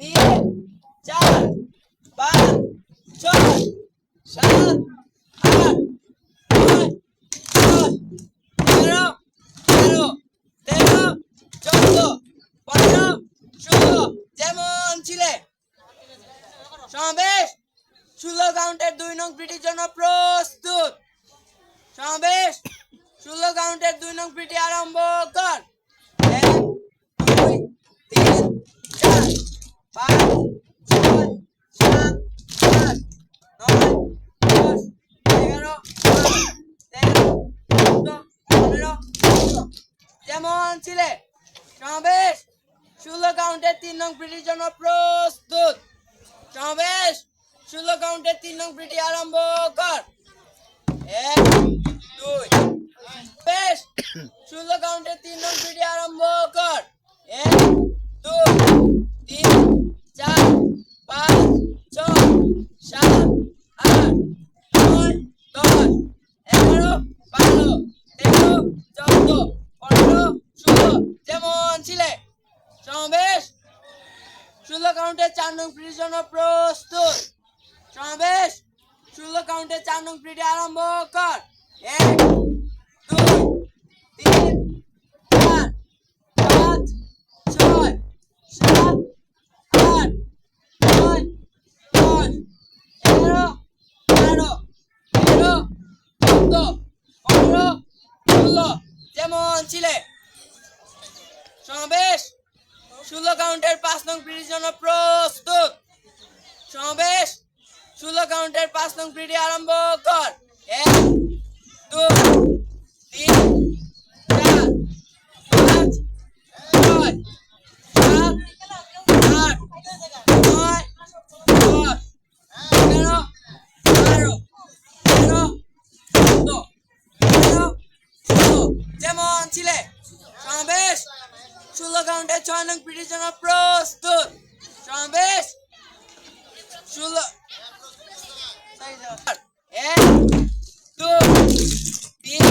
তিন চার পাঁচ ছয় সাত আট নয় দশ তেরো তেরো চোদ্দ পনেরো ষোলো যেমন ছিলে সমাবেশ ষোলো কাউন্টের দুই নং পিটির জন্য প্রস্তুত সমাবেশ ষোলো কাউন্টের দুই নং পিটি আরম্ভ কর এক দুই তিন চার পাঁচ ছয় সাত নয় দশ এগারো তেরো পনেরো যেমন ছিলে সমাবেশ, ষোলো কাউন্টের তিন নং পিটির জন্য প্রস্তুত। সমাবেশ, ষোলো কাউন্টের তিন নং পিটি আরম্ভ কর। এক, দুই, বেশ, ষোলো কাউন্টের তিন নং পিটি আরম্ভ কর। এক, দুই তিন চার পাঁচ ছয় সাত আট নয় দশ এগারো বারো তেরো চোদ্দ পনেরো ষোলো যেমন ছিলে। সমাবেশ? ষোলো কাউন্টের চার নং পিটির জন্য প্রস্তুত। সমাবেশ? ষোলো কাউন্টের চার নং পিটি আরম্ভ কর। এক, দুই, তিন, চার, পাঁচ, ছয়, সাত, আট নয় দশ এগারো বারো তেরো চোদ্দ পনেরো ষোলো, যেমন ছিলে। সমাবেশ। ষোলো কাউন্টের পাঁচ নং পিটির জন্য প্রস্তুত। সমাবেশ। ষোলো কাউন্টের পাঁচ নং পিটি আরম্ভ কর। এক দুই তিন চার পাঁচ ছয় সাত আট নয় দশ এগারো বারো তেরো চোদ্দ পনেরো ষোলো যেমন ছিলে সমাবেশ। ষোলো কাউন্টের ছয় নং পিটিশন প্রস্তুত। সমাবেশ। ষোলো এক দুই তিন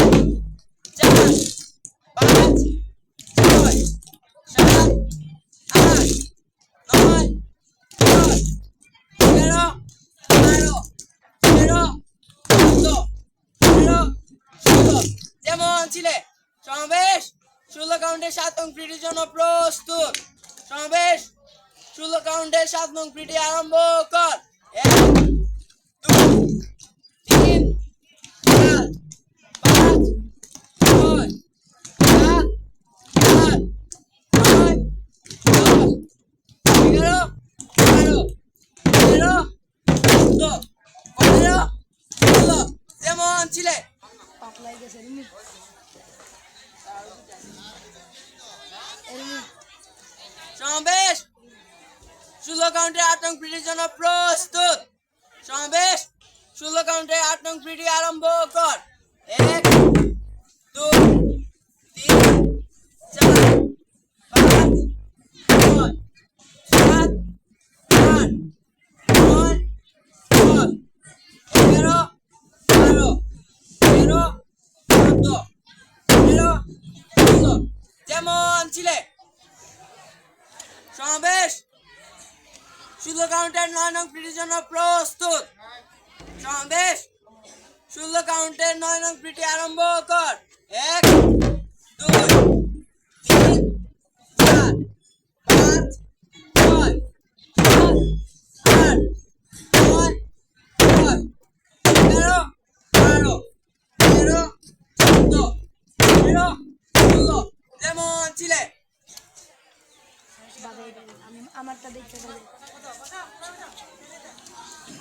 চার পাঁচ ছয় সাত আট নয় দশ এগারো বারো তেরো চোদ্দ পনেরো ষোলো যেমন ছিলে সমাবেশ ষোলো কাউন্টের সাত নং পিটির জন্য প্রস্তুত। সমাবেশ ষোলো কাউন্টের সাত নং পিটি আরম্ভ কর। ছিলে। সমাবেশ! ষোলো কাউন্টে আট নং পিটির জন্য প্রস্তুত! সমাবেশ! ষোলো কাউন্টে আট নং পিটি আরম্ভ কর। এক দুই তিন, চার, পাঁচ, ছয়, সাত, আট, নয়, দশ, এগারো, বারো, তেরো যেমন ছিলে। সমাবেশ। ষোলো কাউন্টের নয় নং পিটির জন্য প্রস্তুত। সমাবেশ। ষোলো কাউন্টের নয় নং পিটি আরম্ভ কর। এক, দুই তিন চার পাঁচ ছয় সাত আট নয় দশ এগারো বারো তেরো চোদ্দ পনেরো ষোলো যেমন ছিলে আমি আমারটা দেখতে পারি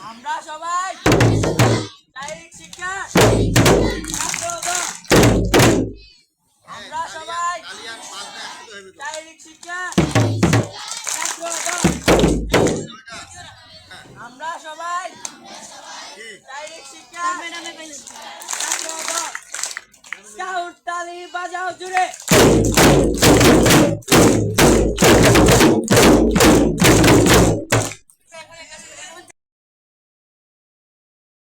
আমরা সবাই শিক্ষা। আমরা সবাই শিক্ষা। আমরা সবাই শিক্ষা। তালি বাজাও জুড়ে।